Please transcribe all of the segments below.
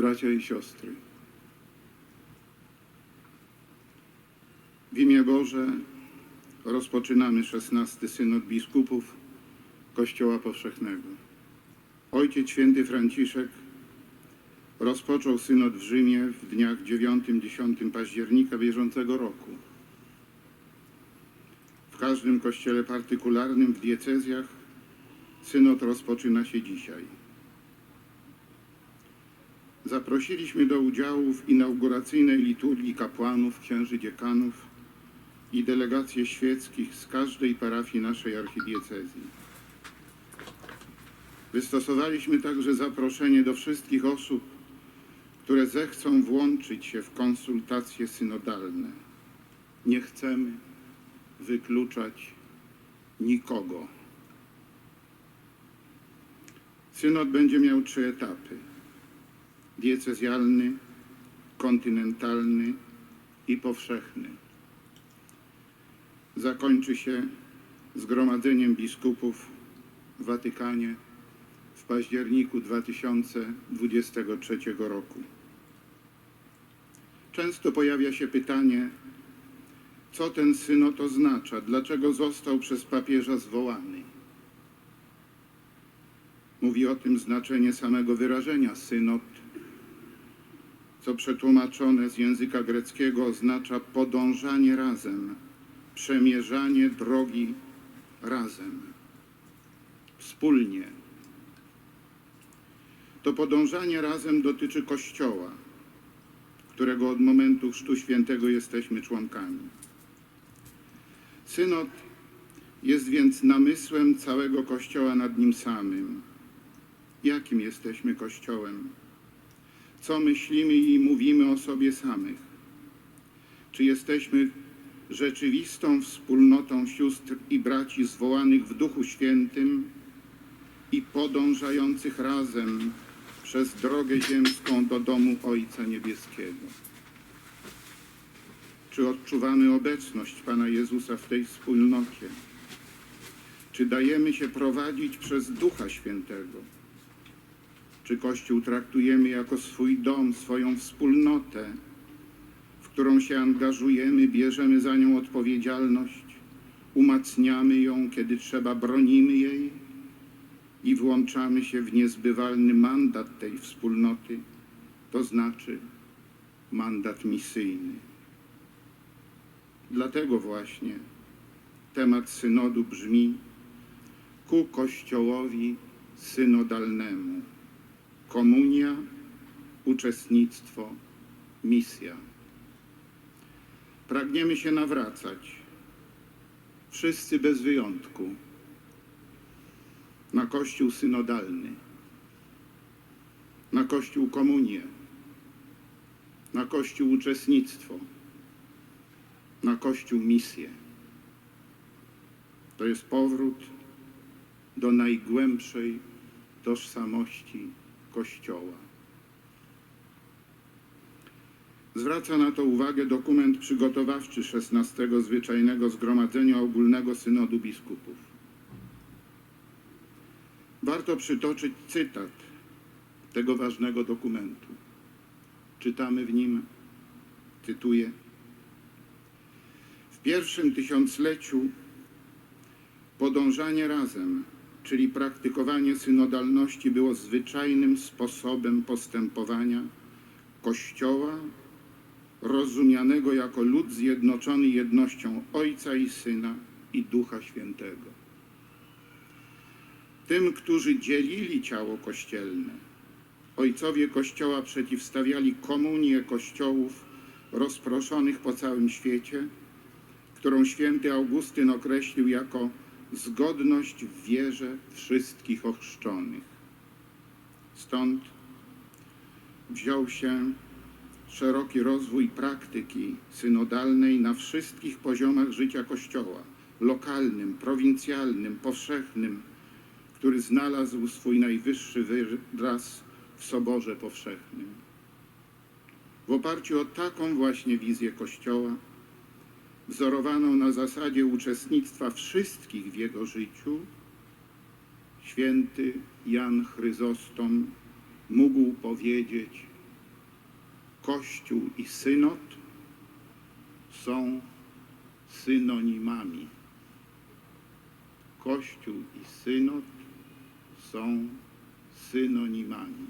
bracia i siostry. W imię Boże rozpoczynamy szesnasty synod biskupów Kościoła Powszechnego. Ojciec święty Franciszek rozpoczął synod w Rzymie w dniach 9-10 października bieżącego roku. W każdym kościele partykularnym w diecezjach synod rozpoczyna się dzisiaj. Zaprosiliśmy do udziału w inauguracyjnej liturgii kapłanów, księży dziekanów i delegacje świeckich z każdej parafii naszej archidiecezji. Wystosowaliśmy także zaproszenie do wszystkich osób, które zechcą włączyć się w konsultacje synodalne. Nie chcemy wykluczać nikogo. Synod będzie miał trzy etapy: diecezjalny, kontynentalny i powszechny. Zakończy się zgromadzeniem biskupów w Watykanie w październiku 2023 roku. Często pojawia się pytanie, co ten synod oznacza, dlaczego został przez papieża zwołany. Mówi o tym znaczenie samego wyrażenia synod, co przetłumaczone z języka greckiego oznacza podążanie razem, przemierzanie drogi razem, wspólnie. To podążanie razem dotyczy Kościoła, którego od momentu Chrztu Świętego jesteśmy członkami. Synod jest więc namysłem całego Kościoła nad nim samym. Jakim jesteśmy Kościołem? Co myślimy i mówimy o sobie samych? Czy jesteśmy rzeczywistą wspólnotą sióstr i braci zwołanych w Duchu Świętym i podążających razem przez drogę ziemską do domu Ojca Niebieskiego? Czy odczuwamy obecność Pana Jezusa w tej wspólnocie? Czy dajemy się prowadzić przez Ducha Świętego? Czy Kościół traktujemy jako swój dom, swoją wspólnotę, w którą się angażujemy, bierzemy za nią odpowiedzialność, umacniamy ją, kiedy trzeba, bronimy jej i włączamy się w niezbywalny mandat tej wspólnoty, to znaczy mandat misyjny. Dlatego właśnie temat synodu brzmi ku Kościołowi synodalnemu. Komunia, uczestnictwo, misja. Pragniemy się nawracać, wszyscy bez wyjątku, na Kościół synodalny, na Kościół komunię, na Kościół uczestnictwo, na Kościół misję. To jest powrót do najgłębszej tożsamości Kościoła. Zwraca na to uwagę dokument przygotowawczy XVI Zwyczajnego Zgromadzenia Ogólnego Synodu Biskupów. Warto przytoczyć cytat tego ważnego dokumentu. Czytamy w nim, cytuję, w pierwszym tysiącleciu podążanie razem, czyli praktykowanie synodalności było zwyczajnym sposobem postępowania Kościoła, rozumianego jako lud zjednoczony jednością Ojca i Syna i Ducha Świętego. Tym, którzy dzielili ciało kościelne, ojcowie Kościoła przeciwstawiali komunię kościołów rozproszonych po całym świecie, którą święty Augustyn określił jako zgodność w wierze wszystkich ochrzczonych. Stąd wziął się szeroki rozwój praktyki synodalnej na wszystkich poziomach życia Kościoła lokalnym, prowincjalnym, powszechnym, który znalazł swój najwyższy wyraz w Soborze Powszechnym. W oparciu o taką właśnie wizję Kościoła, wzorowaną na zasadzie uczestnictwa wszystkich w jego życiu, święty Jan Chryzostom mógł powiedzieć Kościół i synod są synonimami. Kościół i synod są synonimami.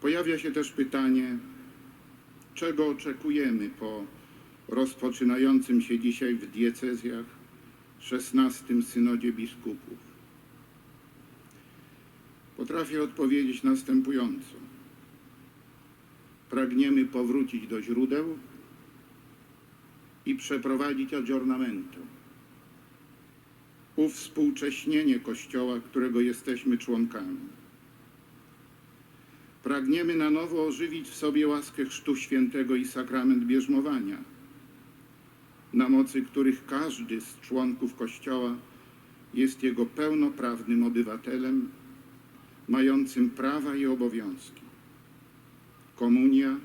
Pojawia się też pytanie, czego oczekujemy po rozpoczynającym się dzisiaj w diecezjach XVI synodzie biskupów. Potrafię odpowiedzieć następująco. Pragniemy powrócić do źródeł i przeprowadzić aggiornamento. Uwspółcześnienie Kościoła, którego jesteśmy członkami. Pragniemy na nowo ożywić w sobie łaskę Chrztu Świętego i sakrament bierzmowania, na mocy których każdy z członków Kościoła jest jego pełnoprawnym obywatelem, mającym prawa i obowiązki. Komunia,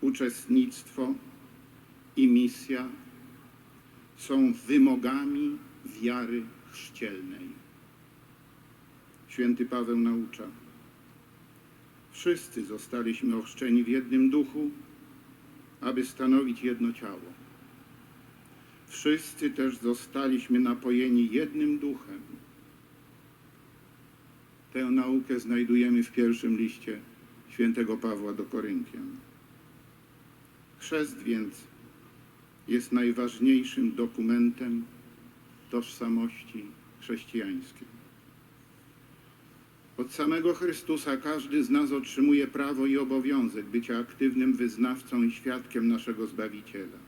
uczestnictwo i misja są wymogami wiary chrzcielnej. Święty Paweł naucza. Wszyscy zostaliśmy ochrzczeni w jednym duchu, aby stanowić jedno ciało. Wszyscy też zostaliśmy napojeni jednym duchem. Tę naukę znajdujemy w pierwszym liście świętego Pawła do Koryntian. Chrzest więc jest najważniejszym dokumentem tożsamości chrześcijańskiej. Od samego Chrystusa każdy z nas otrzymuje prawo i obowiązek bycia aktywnym wyznawcą i świadkiem naszego Zbawiciela.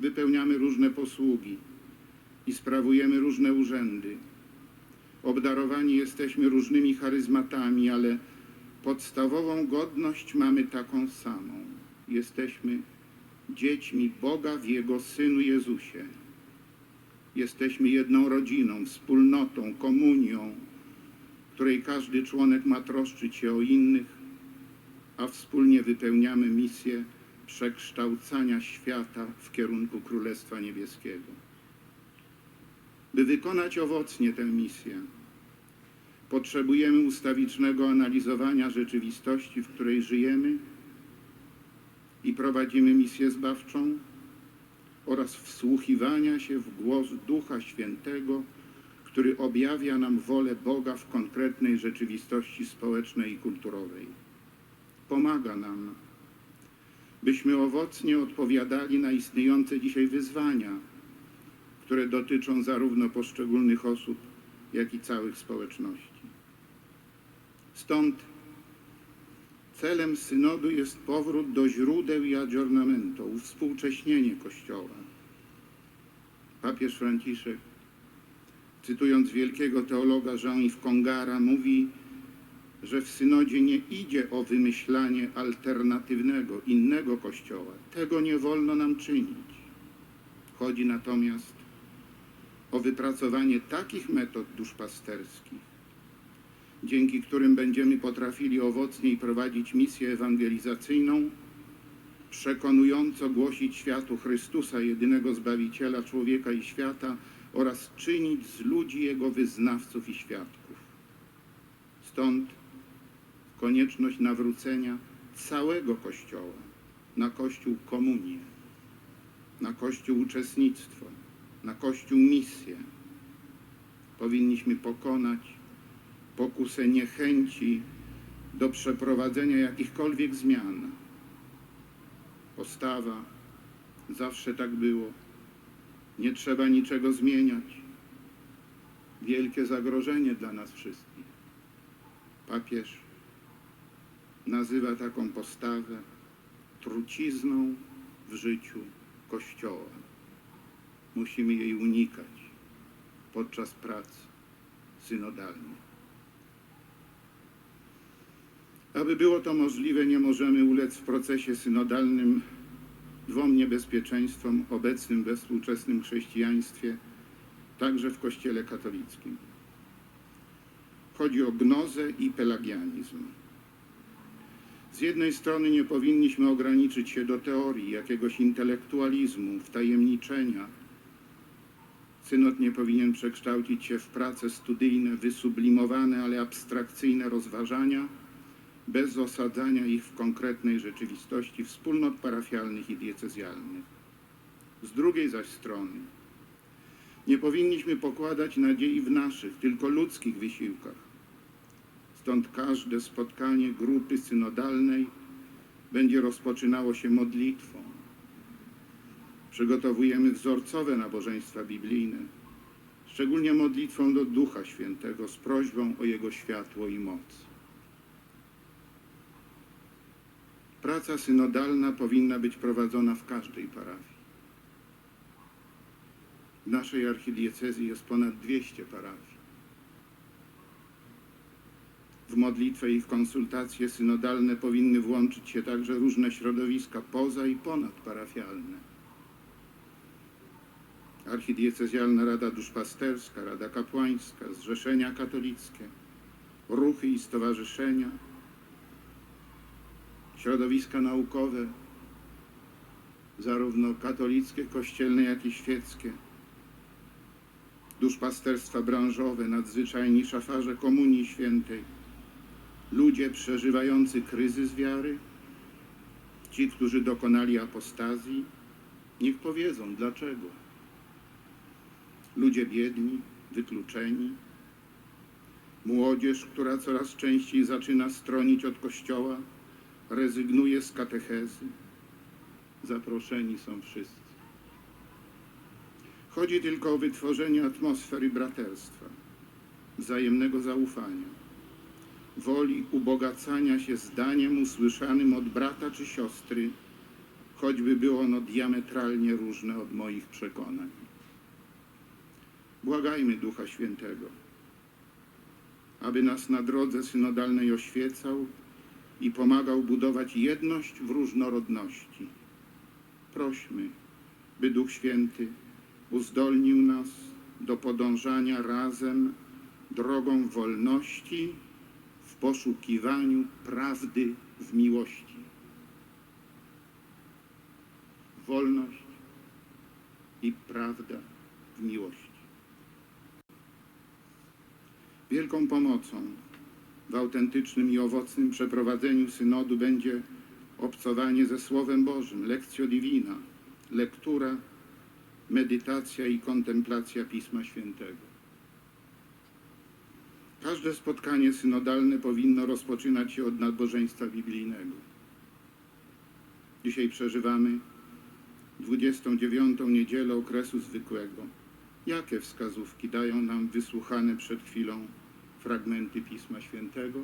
Wypełniamy różne posługi i sprawujemy różne urzędy. Obdarowani jesteśmy różnymi charyzmatami, ale podstawową godność mamy taką samą. Jesteśmy dziećmi Boga w Jego Synu Jezusie. Jesteśmy jedną rodziną, wspólnotą, komunią, której każdy członek ma troszczyć się o innych, a wspólnie wypełniamy misję przekształcania świata w kierunku Królestwa Niebieskiego. By wykonać owocnie tę misję, potrzebujemy ustawicznego analizowania rzeczywistości, w której żyjemy i prowadzimy misję zbawczą oraz wsłuchiwania się w głos Ducha Świętego, który objawia nam wolę Boga w konkretnej rzeczywistości społecznej i kulturowej. Pomaga nam, byśmy owocnie odpowiadali na istniejące dzisiaj wyzwania, które dotyczą zarówno poszczególnych osób, jak i całych społeczności. Stąd celem synodu jest powrót do źródeł i aggiornamento, uwspółcześnienie Kościoła. Papież Franciszek cytując wielkiego teologa Jean-Yves Congara, mówi, że w synodzie nie idzie o wymyślanie alternatywnego, innego kościoła. Tego nie wolno nam czynić. Chodzi natomiast o wypracowanie takich metod duszpasterskich, dzięki którym będziemy potrafili owocniej prowadzić misję ewangelizacyjną, przekonująco głosić światu Chrystusa, jedynego Zbawiciela człowieka i świata, oraz czynić z ludzi Jego wyznawców i świadków. Stąd konieczność nawrócenia całego Kościoła na Kościół komunię, na Kościół uczestnictwo, na Kościół misję. Powinniśmy pokonać pokusę niechęci do przeprowadzenia jakichkolwiek zmian. Postawa, zawsze tak było, nie trzeba niczego zmieniać. Wielkie zagrożenie dla nas wszystkich. Papież nazywa taką postawę trucizną w życiu Kościoła. Musimy jej unikać podczas prac synodalnych. Aby było to możliwe, nie możemy ulec w procesie synodalnym dwom niebezpieczeństwom obecnym we współczesnym chrześcijaństwie, także w Kościele katolickim. Chodzi o gnozę i pelagianizm. Z jednej strony nie powinniśmy ograniczyć się do teorii, jakiegoś intelektualizmu, wtajemniczenia, Synod nie powinien przekształcić się w prace studyjne, wysublimowane, ale abstrakcyjne rozważania, bez osadzania ich w konkretnej rzeczywistości wspólnot parafialnych i diecezjalnych. Z drugiej zaś strony, nie powinniśmy pokładać nadziei w naszych, tylko ludzkich wysiłkach. Stąd każde spotkanie grupy synodalnej będzie rozpoczynało się modlitwą. Przygotowujemy wzorcowe nabożeństwa biblijne, szczególnie modlitwą do Ducha Świętego z prośbą o Jego światło i moc. Praca synodalna powinna być prowadzona w każdej parafii. W naszej archidiecezji jest ponad 200 parafii. W modlitwę i w konsultacje synodalne powinny włączyć się także różne środowiska poza i ponadparafialne. Archidiecezjalna Rada Duszpasterska, Rada Kapłańska, Zrzeszenia Katolickie, ruchy i stowarzyszenia, środowiska naukowe, zarówno katolickie, kościelne, jak i świeckie, duszpasterstwa branżowe, nadzwyczajni szafarze Komunii Świętej, ludzie przeżywający kryzys wiary, ci, którzy dokonali apostazji, niech powiedzą dlaczego. Ludzie biedni, wykluczeni, młodzież, która coraz częściej zaczyna stronić od kościoła, rezygnuje z katechezy. Zaproszeni są wszyscy. Chodzi tylko o wytworzenie atmosfery braterstwa, wzajemnego zaufania, woli ubogacania się zdaniem usłyszanym od brata czy siostry, choćby było ono diametralnie różne od moich przekonań. Błagajmy Ducha Świętego, aby nas na drodze synodalnej oświecał i pomagał budować jedność w różnorodności. Prośmy, by Duch Święty uzdolnił nas do podążania razem drogą wolności w poszukiwaniu prawdy w miłości. Wolność i prawda w miłości. Wielką pomocą w autentycznym i owocnym przeprowadzeniu synodu będzie obcowanie ze Słowem Bożym, lekcjo divina, lektura, medytacja i kontemplacja Pisma Świętego. Każde spotkanie synodalne powinno rozpoczynać się od nabożeństwa biblijnego. Dzisiaj przeżywamy 29. niedzielę okresu zwykłego. Jakie wskazówki dają nam wysłuchane przed chwilą fragmenty Pisma Świętego?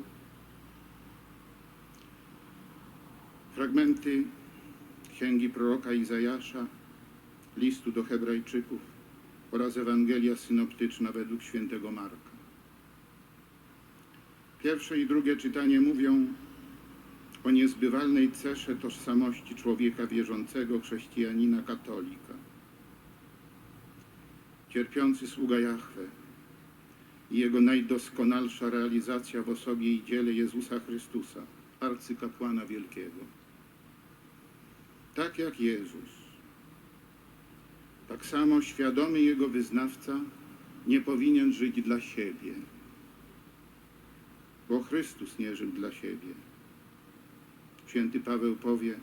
Fragmenty księgi proroka Izajasza, listu do Hebrajczyków oraz Ewangelia synoptyczna według świętego Marka. Pierwsze i drugie czytanie mówią o niezbywalnej cesze tożsamości człowieka wierzącego, chrześcijanina, katolika. Cierpiący sługa Jahwe i jego najdoskonalsza realizacja w osobie i dziele Jezusa Chrystusa, arcykapłana wielkiego. Tak jak Jezus, tak samo świadomy jego wyznawca nie powinien żyć dla siebie, bo Chrystus nie żył dla siebie. Święty Paweł powie,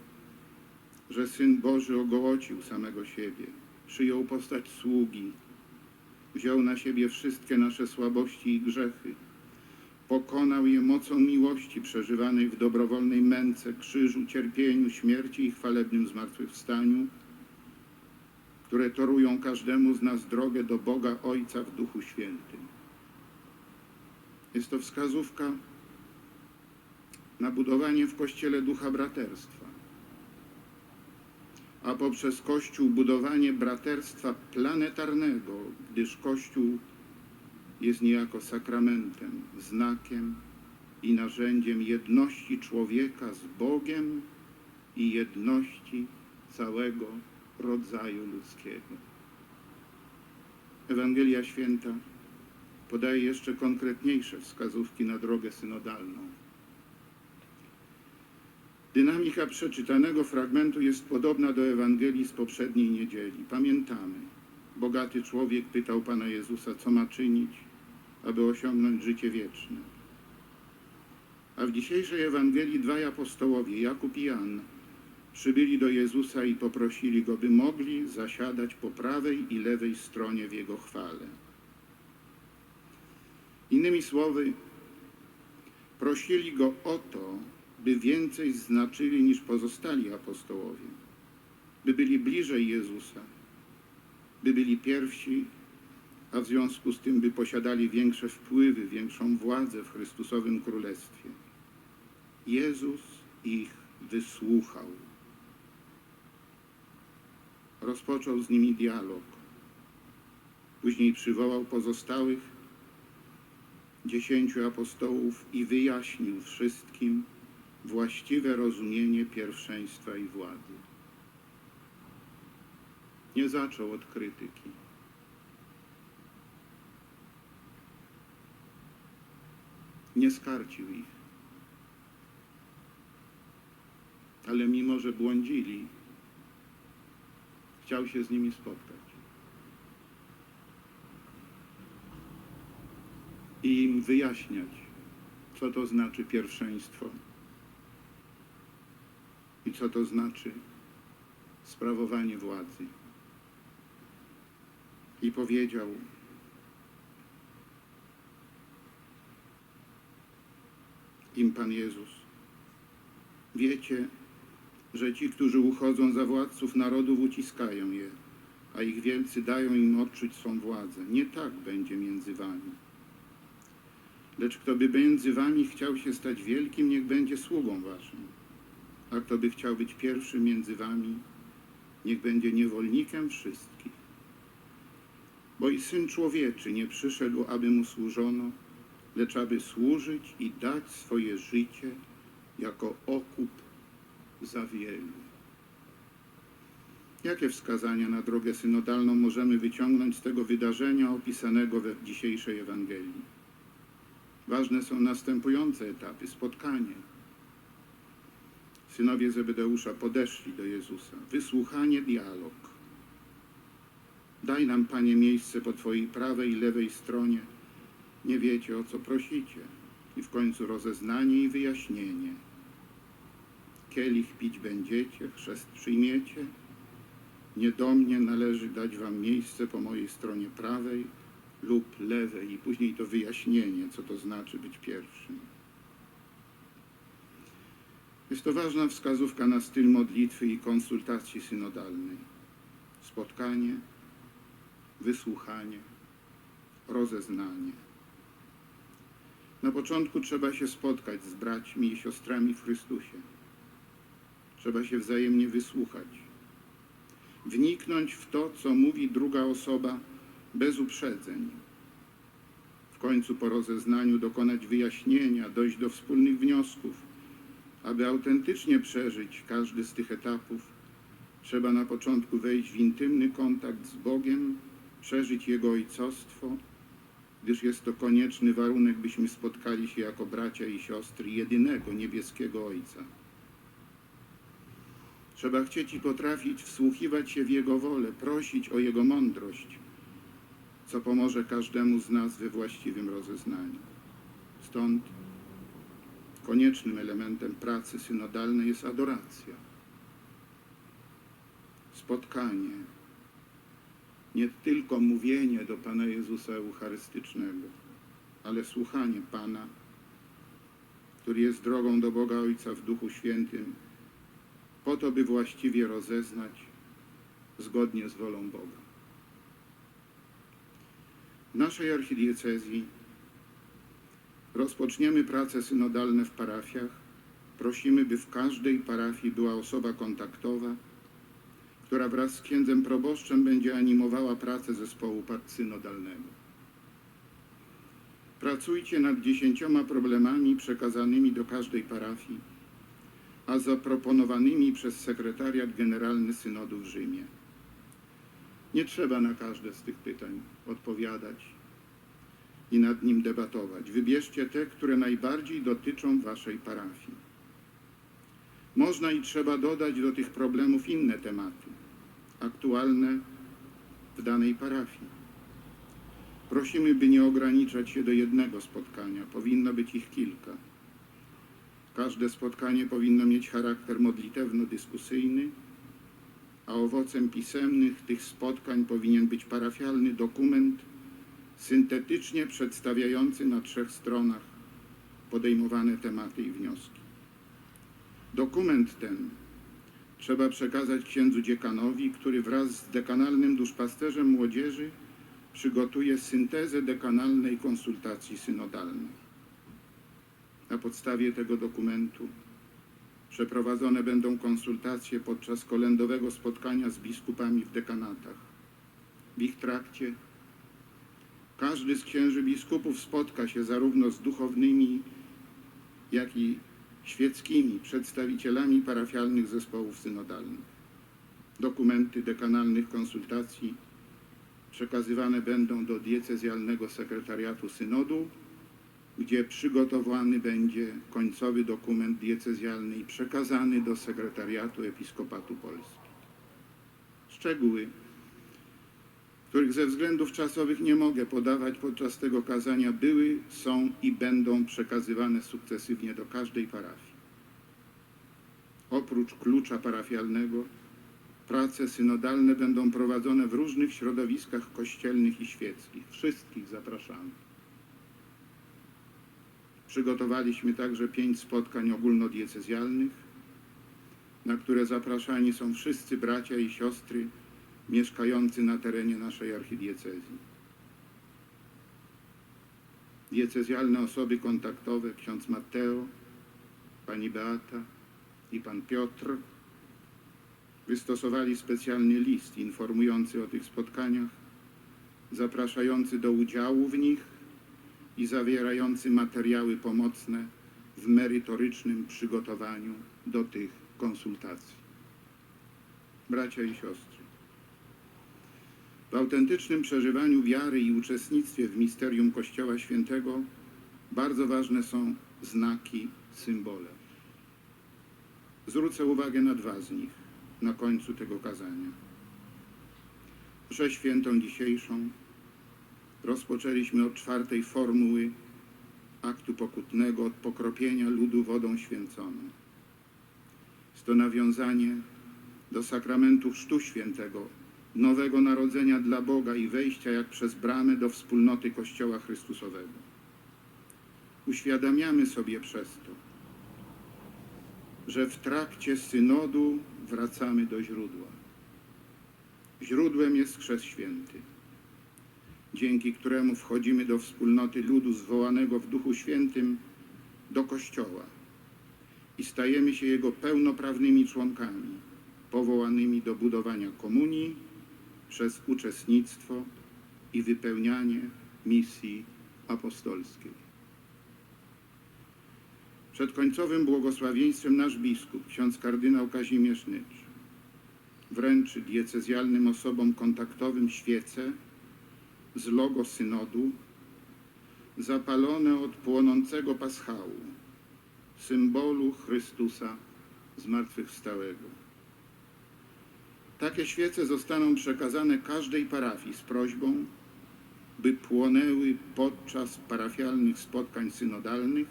że Syn Boży ogołocił samego siebie, przyjął postać sługi, wziął na siebie wszystkie nasze słabości i grzechy, pokonał je mocą miłości przeżywanej w dobrowolnej męce, krzyżu, cierpieniu, śmierci i chwalebnym zmartwychwstaniu, które torują każdemu z nas drogę do Boga Ojca w Duchu Świętym. Jest to wskazówka na budowanie w Kościele ducha braterstwa, a poprzez Kościół budowanie braterstwa planetarnego, gdyż Kościół jest niejako sakramentem, znakiem i narzędziem jedności człowieka z Bogiem i jedności całego rodzaju ludzkiego. Ewangelia Święta podaje jeszcze konkretniejsze wskazówki na drogę synodalną. Dynamika przeczytanego fragmentu jest podobna do Ewangelii z poprzedniej niedzieli. Pamiętamy, bogaty człowiek pytał Pana Jezusa, co ma czynić, aby osiągnąć życie wieczne. A w dzisiejszej Ewangelii dwaj apostołowie, Jakub i Jan, przybyli do Jezusa i poprosili Go, by mogli zasiadać po prawej i lewej stronie w Jego chwale. Innymi słowy, prosili Go o to, by więcej znaczyli niż pozostali apostołowie, by byli bliżej Jezusa, by byli pierwsi, a w związku z tym, by posiadali większe wpływy, większą władzę w Chrystusowym Królestwie. Jezus ich wysłuchał. Rozpoczął z nimi dialog. Później przywołał pozostałych dziesięciu apostołów i wyjaśnił wszystkim właściwe rozumienie pierwszeństwa i władzy. Nie zaczął od krytyki. Nie skarcił ich. Ale mimo, że błądzili, chciał się z nimi spotkać. I im wyjaśniać, co to znaczy pierwszeństwo co to znaczy sprawowanie władzy. I powiedział, im Pan Jezus, wiecie, że ci, którzy uchodzą za władców narodów, uciskają je, a ich wielcy dają im odczuć swą władzę. Nie tak będzie między wami. Lecz kto by między wami chciał się stać wielkim, niech będzie sługą waszym. A kto by chciał być pierwszym między wami, niech będzie niewolnikiem wszystkich. Bo i Syn Człowieczy nie przyszedł, aby mu służono, lecz aby służyć i dać swoje życie jako okup za wielu. Jakie wskazania na drogę synodalną możemy wyciągnąć z tego wydarzenia opisanego we dzisiejszej Ewangelii? Ważne są następujące etapy spotkanie. Synowie Zebedeusza podeszli do Jezusa. Wysłuchanie, dialog. Daj nam, Panie, miejsce po Twojej prawej i lewej stronie. Nie wiecie, o co prosicie. I w końcu rozeznanie i wyjaśnienie. Kielich pić będziecie, chrzest przyjmiecie. Nie do mnie należy dać Wam miejsce po mojej stronie prawej lub lewej. I później to wyjaśnienie, co to znaczy być pierwszym. Jest to ważna wskazówka na styl modlitwy i konsultacji synodalnej. Spotkanie, wysłuchanie, rozeznanie. Na początku trzeba się spotkać z braćmi i siostrami w Chrystusie. Trzeba się wzajemnie wysłuchać. Wniknąć w to, co mówi druga osoba bez uprzedzeń. W końcu po rozeznaniu dokonać wyjaśnienia, dojść do wspólnych wniosków. Aby autentycznie przeżyć każdy z tych etapów, trzeba na początku wejść w intymny kontakt z Bogiem, przeżyć Jego ojcostwo, gdyż jest to konieczny warunek, byśmy spotkali się jako bracia i siostry jedynego niebieskiego Ojca. Trzeba chcieć i potrafić wsłuchiwać się w Jego wolę, prosić o Jego mądrość, co pomoże każdemu z nas we właściwym rozeznaniu. Stąd koniecznym elementem pracy synodalnej jest adoracja. Spotkanie, nie tylko mówienie do Pana Jezusa Eucharystycznego, ale słuchanie Pana, który jest drogą do Boga Ojca w Duchu Świętym, po to, by właściwie rozeznać zgodnie z wolą Boga. W naszej archidiecezji rozpoczniemy prace synodalne w parafiach. Prosimy, by w każdej parafii była osoba kontaktowa, która wraz z księdzem proboszczem będzie animowała pracę zespołu synodalnego. Pracujcie nad dziesięcioma problemami przekazanymi do każdej parafii, a zaproponowanymi przez sekretariat generalny synodu w Rzymie. Nie trzeba na każde z tych pytań odpowiadać i nad nim debatować. Wybierzcie te, które najbardziej dotyczą waszej parafii. Można i trzeba dodać do tych problemów inne tematy, aktualne w danej parafii. Prosimy, by nie ograniczać się do jednego spotkania. Powinno być ich kilka. Każde spotkanie powinno mieć charakter modlitewno-dyskusyjny, a owocem pisemnych tych spotkań powinien być parafialny dokument syntetycznie przedstawiający na trzech stronach podejmowane tematy i wnioski. Dokument ten trzeba przekazać księdzu dziekanowi, który wraz z dekanalnym duszpasterzem młodzieży przygotuje syntezę dekanalnej konsultacji synodalnej. Na podstawie tego dokumentu przeprowadzone będą konsultacje podczas kolędowego spotkania z biskupami w dekanatach. W ich trakcie każdy z księży biskupów spotka się zarówno z duchownymi, jak i świeckimi przedstawicielami parafialnych zespołów synodalnych. Dokumenty dekanalnych konsultacji przekazywane będą do diecezjalnego sekretariatu synodu, gdzie przygotowany będzie końcowy dokument diecezjalny i przekazany do sekretariatu Episkopatu Polski. Szczegóły, których ze względów czasowych nie mogę podawać podczas tego kazania, były, są i będą przekazywane sukcesywnie do każdej parafii. Oprócz klucza parafialnego, prace synodalne będą prowadzone w różnych środowiskach kościelnych i świeckich. Wszystkich zapraszamy. Przygotowaliśmy także pięć spotkań ogólnodiecezjalnych, na które zapraszani są wszyscy bracia i siostry mieszkający na terenie naszej archidiecezji. Diecezjalne osoby kontaktowe, ksiądz Mateo, pani Beata i pan Piotr, wystosowali specjalny list informujący o tych spotkaniach, zapraszający do udziału w nich i zawierający materiały pomocne w merytorycznym przygotowaniu do tych konsultacji. Bracia i siostry, w autentycznym przeżywaniu wiary i uczestnictwie w misterium Kościoła Świętego bardzo ważne są znaki, symbole. Zwrócę uwagę na dwa z nich na końcu tego kazania. Mszę świętą dzisiejszą rozpoczęliśmy od czwartej formuły aktu pokutnego, od pokropienia ludu wodą święconą. Jest to nawiązanie do sakramentu Chrztu Świętego, nowego narodzenia dla Boga i wejścia jak przez bramę do wspólnoty Kościoła Chrystusowego. Uświadamiamy sobie przez to, że w trakcie synodu wracamy do źródła. Źródłem jest Chrzest Święty, dzięki któremu wchodzimy do wspólnoty ludu zwołanego w Duchu Świętym do Kościoła i stajemy się jego pełnoprawnymi członkami, powołanymi do budowania komunii przez uczestnictwo i wypełnianie misji apostolskiej. Przed końcowym błogosławieństwem nasz biskup, ksiądz kardynał Kazimierz Nycz, wręczy diecezjalnym osobom kontaktowym świece z logo synodu zapalone od płonącego paschału, symbolu Chrystusa zmartwychwstałego. Takie świece zostaną przekazane każdej parafii z prośbą, by płonęły podczas parafialnych spotkań synodalnych,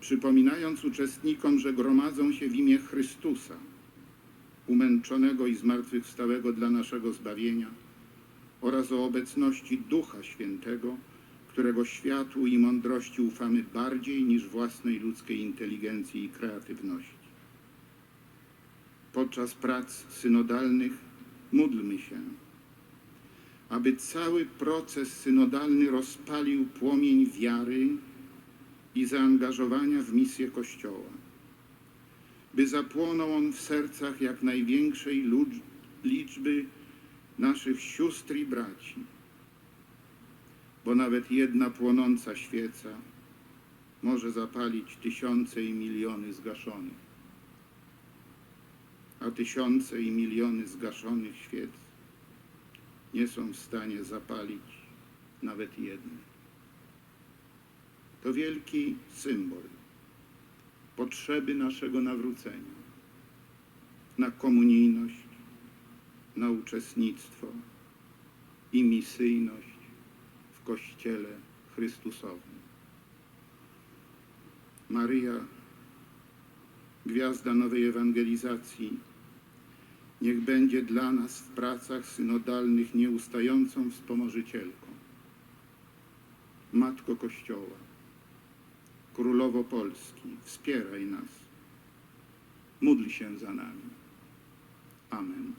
przypominając uczestnikom, że gromadzą się w imię Chrystusa, umęczonego i zmartwychwstałego dla naszego zbawienia oraz o obecności Ducha Świętego, którego światłu i mądrości ufamy bardziej niż własnej ludzkiej inteligencji i kreatywności. Podczas prac synodalnych módlmy się, aby cały proces synodalny rozpalił płomień wiary i zaangażowania w misję Kościoła, by zapłonął on w sercach jak największej liczby naszych sióstr i braci, bo nawet jedna płonąca świeca może zapalić tysiące i miliony zgaszonych, tysiące i miliony zgaszonych świec nie są w stanie zapalić nawet jednej. To wielki symbol potrzeby naszego nawrócenia na komunijność, na uczestnictwo i misyjność w Kościele Chrystusowym. Maryja, gwiazda nowej ewangelizacji, niech będzie dla nas w pracach synodalnych nieustającą wspomożycielką. Matko Kościoła, Królowo Polski, wspieraj nas. Módl się za nami. Amen.